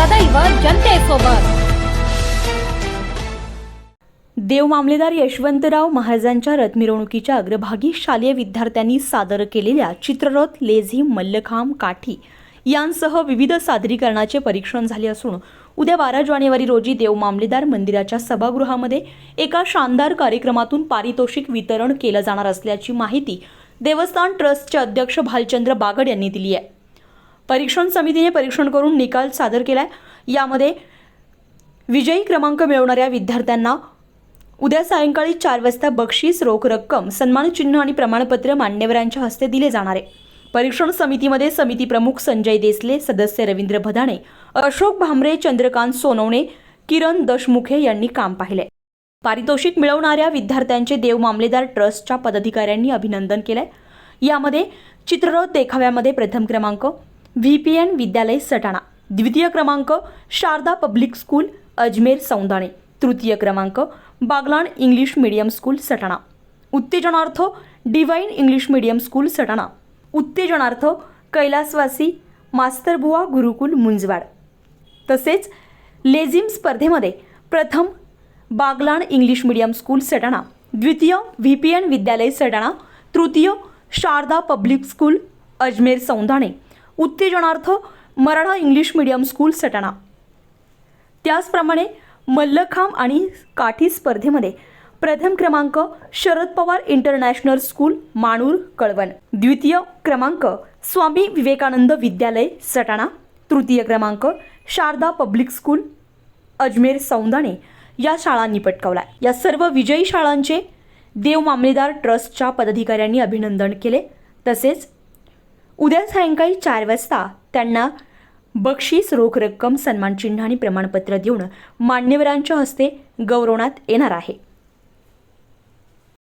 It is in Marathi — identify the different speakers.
Speaker 1: सदैव जनतेसोबत.
Speaker 2: देव मामलेदार यशवंतराव महाराजांच्या रथमिरवणुकीच्या अग्रभागी शालेय विद्यार्थ्यांनी सादर केलेल्या चित्ररथ लेझी मल्लखांब काठी यांसह विविध सादरीकरणाचे परीक्षण झाले असून उद्या बारा जानेवारी रोजी देव मामलेदार मंदिराच्या सभागृहामध्ये एका शानदार कार्यक्रमातून पारितोषिक वितरण केलं जाणार असल्याची माहिती देवस्थान ट्रस्टचे अध्यक्ष भालचंद्र बागड यांनी दिली आहे. परीक्षण समितीने परीक्षण करून निकाल सादर केला आहे यामध्ये विजयी क्रमांक मिळवणाऱ्या विद्यार्थ्यांना उद्या सायंकाळी चार वाजता बक्षीस रोख रक्कम सन्मानचिन्ह आणि प्रमाणपत्र मान्यवरांच्या हस्ते दिले जाणार आहे. परीक्षण समितीमध्ये समिती प्रमुख संजय देसले सदस्य रवींद्र भदाणे अशोक भामरे चंद्रकांत सोनवणे किरण दशमुखे यांनी काम पाहिले पारितोषिक मिळवणाऱ्या विद्यार्थ्यांचे देव मामलेदार ट्रस्टच्या पदाधिकाऱ्यांनी अभिनंदन केलंय. यामध्ये चित्ररथ देखाव्यामध्ये प्रथम क्रमांक व्ही पी एन विद्यालय सटाणा. द्वितीय क्रमांक शारदा पब्लिक स्कूल अजमेर सौंदाणे. तृतीय क्रमांक Baglan English medium school Satana. उत्तेजनार्थ divine English medium school Satana. उत्तेजनार्थ कैलासवासी मास्तरबुवा गुरुकुल मुंजवाड. तसेच लेझिम स्पर्धेमध्ये प्रथम Baglan English medium school Satana. द्वितीय व्ही पी एन विद्यालय सटाणा. तृतीय Sharada public school Ajmer Soundane. उत्तेजनार्थ Maratha English medium school Satana. त्याचप्रमाणे मल्लखांब आणि काठी स्पर्धेमध्ये प्रथम क्रमांक शरद पवार इंटरनॅशनल स्कूल माणूर कळवण. द्वितीय क्रमांक स्वामी विवेकानंद विद्यालय सटाणा. तृतीय क्रमांक शारदा पब्लिक स्कूल अजमेर सौंदाणे. या शाळांनी पटकावला या सर्व विजयी शाळांचे देव मामलेदार ट्रस्टच्या पदाधिकाऱ्यांनी अभिनंदन केले. तसेच उद्या सायंकाळी चार वाजता त्यांना बक्षीस रोख रक्कम सन्मानचिन्ह आणि प्रमाणपत्र देऊन मान्यवरांच्या हस्ते गौरवण्यात येणार आहे.